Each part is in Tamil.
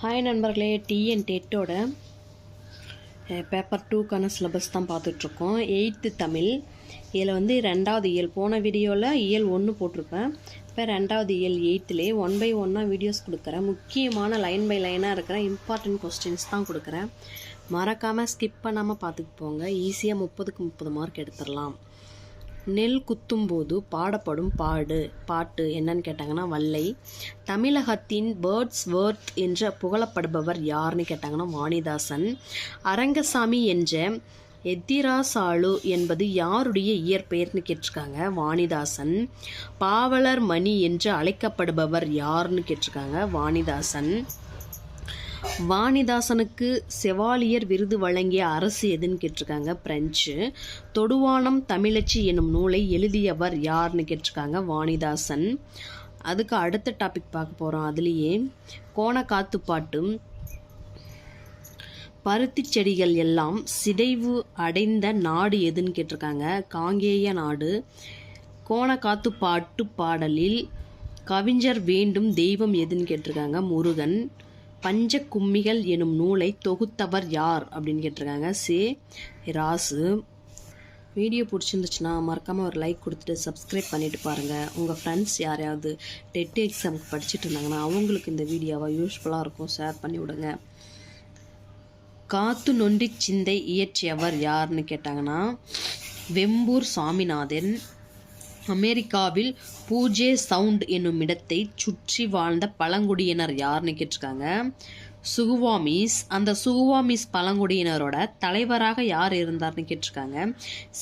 ஹாய் நண்பர்களே. டிஎன் டெட்டோட பேப்பர் டூக்கான சிலபஸ் தான் பார்த்துட்ருக்கோம். எயித்து தமிழ். இதில் வந்து ரெண்டாவது இயல். போன வீடியோவில் இயல் ஒன்று போட்டிருப்பேன். இப்போ ரெண்டாவது இயல் எயித்துலேயே ஒன் பை ஒன்னாக வீடியோஸ் கொடுக்குறேன். முக்கியமான லைன் பை லைனாக இருக்கிற இம்பார்ட்டன்ட் கொஸ்டின்ஸ் தான் கொடுக்குறேன். மறக்காமல் ஸ்கிப் பண்ணாமல் பார்த்துட்டு போங்க. ஈஸியாக முப்பதுக்கு முப்பது மார்க் எடுத்துடலாம். நெல் குத்தும்போது பாடப்படும் பாடு பாட்டு என்னன்னு கேட்டாங்கன்னா வல்லை தமிழகத்தின் பேர்ட்ஸ் வேர்த் என்ற புகழப்படுபவர் யாருன்னு கேட்டாங்கன்னா வாணிதாசன். அரங்கசாமி என்ற எத்திராசாலு என்பது யாருடைய இயற்பெயர்னு கேட்டிருக்காங்க வாணிதாசன். பாவலர் மணி என்று அழைக்கப்படுபவர் யாருன்னு கேட்டிருக்காங்க வாணிதாசன். வாணிதாசனுக்கு செவாலியர் விருது வழங்கிய அரசு எதுன்னு கேட்டிருக்காங்க பிரெஞ்சு. தொடுவானம் தமிழச்சி என்னும் நூலை எழுதியவர் யார்னு கேட்டிருக்காங்க வாணிதாசன். அதுக்கு அடுத்த டாபிக் பார்க்க போகிறோம் அதுலேயே கோணக்காத்துப்பாட்டு பருத்தி செடிகள் எல்லாம் சிதைவு அடைந்த நாடு எதுன்னு கேட்டிருக்காங்க காங்கேய நாடு. கோணக்காத்து பாட்டு பாடலில் கவிஞர் வேண்டும் தெய்வம் எதுன்னு கேட்டிருக்காங்க முருகன். பஞ்ச கும்மிகள் எனும் நூலை தொகுத்தவர் யார் அப்படின்னு கேட்டிருக்காங்க. சே ராசு. வீடியோ பிடிச்சிருந்துச்சுன்னா மறக்காமல் ஒரு லைக் கொடுத்துட்டு சப்ஸ்கிரைப் பண்ணிட்டு பாருங்கள் உங்கள் ஃப்ரெண்ட்ஸ் யாரையாவது டெட் எக்ஸாமுக்கு படிச்சுட்டு இருந்தாங்கன்னா அவங்களுக்கு இந்த வீடியோவை யூஸ்ஃபுல்லாக இருக்கும். ஷேர் பண்ணி விடுங்க. காத்து நொண்டி சிந்தை இயற்றியவர் யாருன்னு கேட்டாங்கன்னா வெம்பூர் சாமிநாதன் அமெரிக்காவில் பூஜே சவுண்ட் என்னும் இடத்தை சுற்றி வாழ்ந்த பழங்குடியினர் யாருன்னு கேட்டிருக்காங்க? சுகுவாமிஸ். அந்த சுகுவாமிஸ் பழங்குடியினரோட தலைவராக யார் இருந்தார்னு கேட்டிருக்காங்க?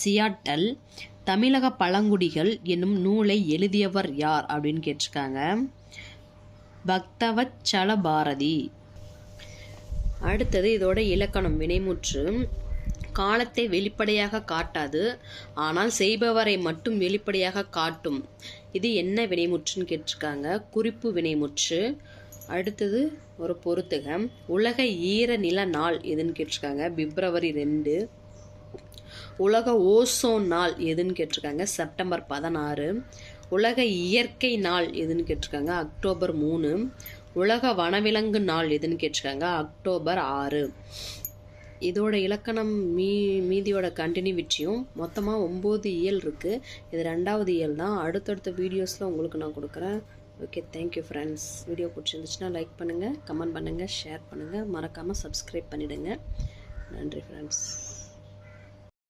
சியாட்டல். தமிழக பழங்குடிகள் என்னும் நூலை எழுதியவர் யார் அப்படின்னு கேட்டிருக்காங்க? பக்தவச்சல பாரதி அடுத்தது இதோட இலக்கணம் வினைமுற்று. காலத்தை வெளிப்படையாக காட்டாது ஆனால் செய்பவரை மட்டும் வெளிப்படையாக காட்டும். இது என்ன வினைமுற்றுன்னு கேட்டிருக்காங்க. குறிப்பு வினைமுற்று. அடுத்தது ஒரு பொறுத்துக உலக ஈர நில நாள் எதுன்னு கேட்டிருக்காங்க. பிப்ரவரி ரெண்டு. உலக ஓசோன் நாள் எதுன்னு கேட்டிருக்காங்க. செப்டம்பர் பதினாறு. உலக இயற்கை நாள் எதுன்னு கேட்டிருக்காங்க. அக்டோபர் மூணு. உலக வனவிலங்கு நாள் எதுன்னு கேட்டிருக்காங்க. அக்டோபர் ஆறு. இதோட இலக்கணம் மீ மீதியோட கண்டினியூட்டியும் மொத்தமாக ஒம்பது இயல் இருக்குது இது ரெண்டாவது இயல் தான். அடுத்தடுத்த வீடியோஸில் உங்களுக்கு நான் கொடுக்குறேன். Okay thank you friends video பிடிச்சிருந்துச்சுன்னா லைக் பண்ணுங்கள் கமெண்ட் பண்ணுங்கள் ஷேர் பண்ணுங்கள் மறக்காமல் சப்ஸ்கிரைப் பண்ணிவிடுங்க நன்றி ஃப்ரெண்ட்ஸ்